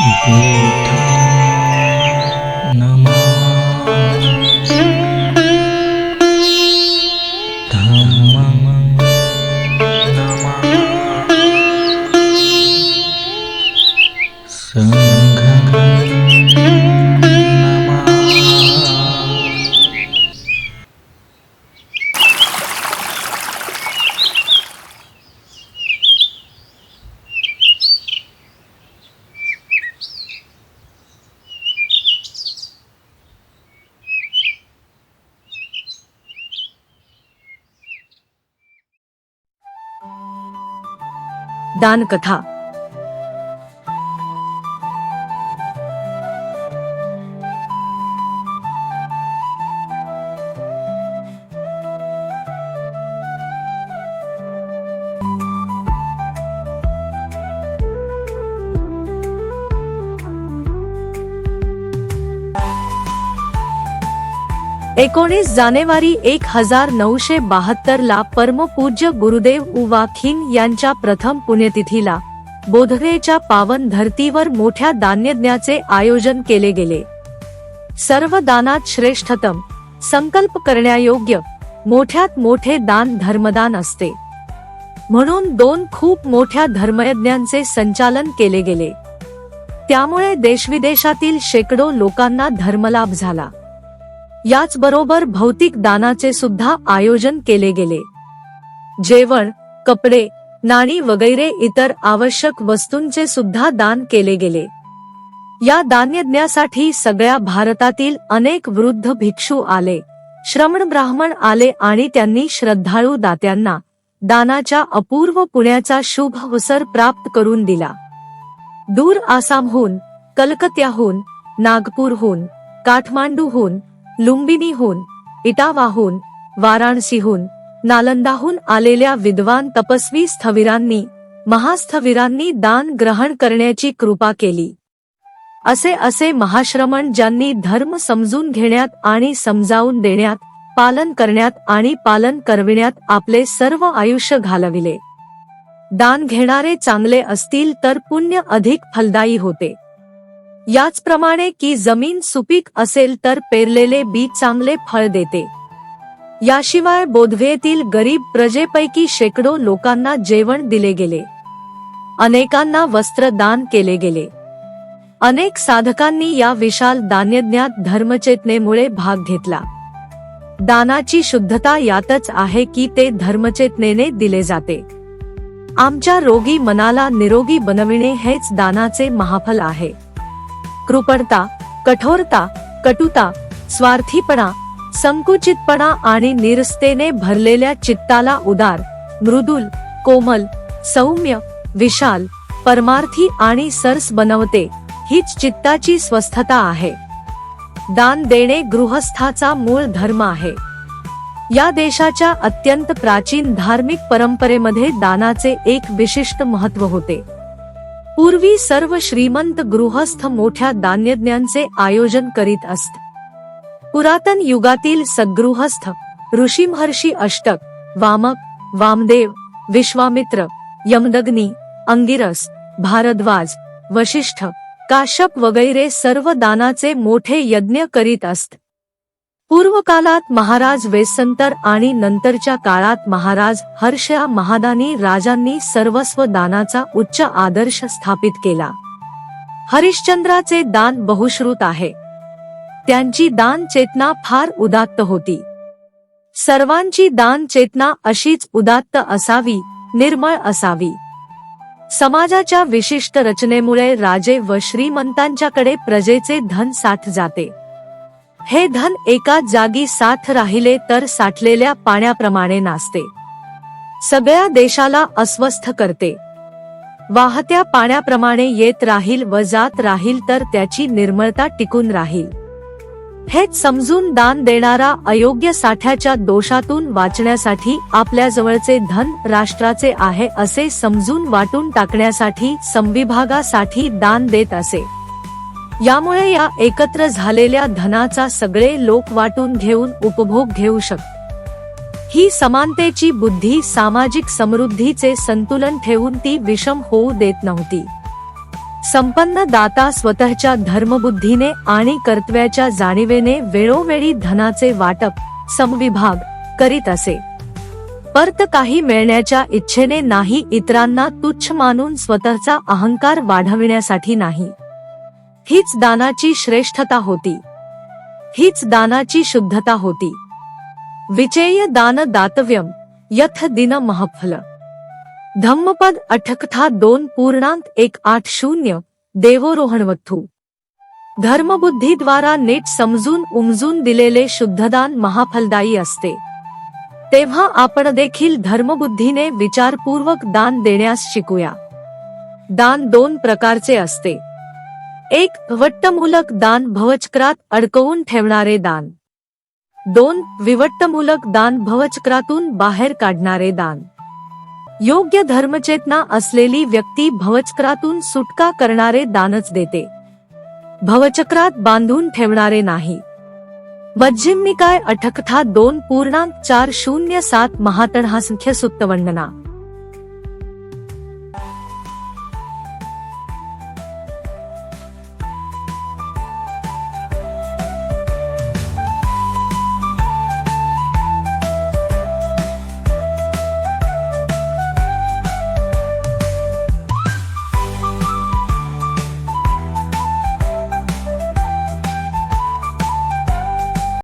बुद्धं दानकथा. एकोणीस जानेवारी एक हजार नऊशे बहात्तर ला परमपूज्य गुरुदेव उवाखिन यांच्या प्रथम पुण्यतिथीला बोधगयेच्या पावन धर्तीवर मोठ्या दान्यज्ञाचे आयोजन केले गेले. सर्व दानात श्रेष्ठतम संकल्प करण्यायोग्य मोठ्यात मोठे दान धर्मदान असते. म्हणून दोन खूप मोठ्या धर्मयज्ञांचे संचालन केले गेले. त्यामुळे देशविदेशातील शेकडो लोकांना धर्मलाभ झाला. याचबरोबर भौतिक दानाचे सुद्धा आयोजन केले गेले. जेवण कपडे नाणी वगैरे इतर आवश्यक वस्तूंचे सुद्धा दान केले गेले. या दानयज्ञासाठी सगळ्या भारतातील अनेक वृद्ध भिक्षू आले. श्रमण ब्राह्मण आले आणि त्यांनी श्रद्धाळू दात्यांना दानाच्या अपूर्व पुण्याचा शुभ अवसर प्राप्त करून दिला. दूर आसामहून कलकत्याहून नागपूरहून काठमांडूहून लुंबिनीहून इटावाहून वाराणसीहून नालंदाहून आलेल्या विद्वान तपस्वी स्थविरांनी महास्थविरांनी दान ग्रहण करण्याची कृपा केली. असे असे महाश्रमण ज्यांनी धर्म समजून घेण्यात आणि समजावून देण्यात पालन करण्यात आणि पालन करविण्यात आपले सर्व आयुष्य घालविले. दान घेणारे चांगले असतील तर पुण्य अधिक फलदायी होते. याचप्रमाणे की जमीन सुपीक असेल तर पेरलेले बी चांगले फळ देते. याशिवाय बोधवेतील गरीब प्रजेपैकी शेकडो लोकांना जेवण दिले गेले. अनेकांना वस्त्र दान केले गेले. अनेक साधकांनी या विशाल दान्यज्ञात धर्मचेतनेमुळे भाग घेतला. दानाची शुद्धता यातच आहे की ते धर्मचेतनेने दिले जाते. आमच्या रोगी मनाला निरोगी बनविणे हेच दानाचे महाफल आहे. कृपणता कठोरता कटुता स्वार्थीपणा संकुचितपणा आणि निरस्तेने भरलेल्या चित्ताला उदार मृदुल कोमल सौम्य विशाल परमार्थी आणि सरस बनवते हीच चित्ताची स्वस्थता आहे. दान देणे गृहस्थाचा मूळ धर्म आहे. या देशाच्या अत्यंत प्राचीन धार्मिक परंपरेमध्ये दानाचे एक विशिष्ट महत्त्व होते. पूर्वी सर्व श्रीमंत गृहस्थ मोठ्या दान्यज्ञांचे आयोजन करीत असत. पुरातन युगातील सद्गृहस्थ ऋषीमहर्षी अष्टक वामक वामदेव विश्वामित्र यमदग्नी अंगिरस भारद्वाज वशिष्ठ काश्यप वगैरे सर्व दानाचे मोठे यज्ञ करीत असत. पूर्वकालात महाराज वेसंतर आणि नंतरच्या काळात महाराज हर्षया महादानी राजांनी सर्वस्व दानाचा उच्च आदर्श स्थापित केला. हरिश्चंद्राचे दान बहुश्रुत आहे. त्यांची दान चेतना फार उदात्त होती. सर्वांची दान चेतना अशीच उदात्त असावी निर्मळ असावी. समाजाच्या विशिष्ट रचनेमुळे राजे व श्रीमंतांच्याकडे प्रजेचे धन साठ जाते. हे धन एका जागी साठ राहिले तर साठलेल्या पाण्याप्रमाणे नाचते सगळ्या देशाला अस्वस्थ करते. वाहत्या पाण्याप्रमाणे येत राहील व जात राहील तर त्याची निर्मळता टिकून राहील. हेच समजून दान देणारा अयोग्य साठ्याच्या दोषातून वाचण्यासाठी आपल्या जवळचे धन राष्ट्राचे आहे असे समजून वाटून टाकण्यासाठी संविभागासाठी दान देत असे. यामुळे या एकत्र झालेल्या धनाचा सगळे लोक वाटून घेऊन उपभोग घेऊ शकतात ही समानतेची बुद्धी सामाजिक समृद्धीचे संतुलन ठेवून ती विषम होऊ देत नव्हती. संपन्न दाता स्वतःच्या धर्मबुद्धीने आणि कर्तव्याच्या जाणीवेने वेळोवेळी धनाचे वाटप समविभाग करीत असे. परत काही मिळण्याच्या इच्छेने नाही इतरांना तुच्छ मानून स्वतःचा अहंकार वाढविण्यासाठी नाही. हीच दानाची श्रेष्ठता होती. हीच दानाची शुद्धता होती. विचेय दान दातव्यम यथ दिन महफल. धम्मपद अठकथा दोन पूर्णांक एक आठ शून्य देवोरोहणवत्थू. धर्मबुद्धीद्वारा नीट समजून उमजून दिलेले शुद्धदान महाफलदायी असते. तेव्हा आपण देखील धर्मबुद्धीने विचारपूर्वक दान देण्यास शिकूया. दान दोन प्रकारचे असते. एक वट्टमूलक दान भवचक्रात अडकवून ठेवणारे दान. दोन विवट्टमूलक दान भवचक्रातून बाहेर काढणारे दान. योग्य धर्मचेतना असलेली व्यक्ती भवचक्रातून सुटका करणारे दानच देते. भवचक्रात बांधून ठेवणारे नाही. मज्जिम निकाय अठकथा दोन पूर्णांक चार शून्य सात महातणहा संख्य सुत्तवंडना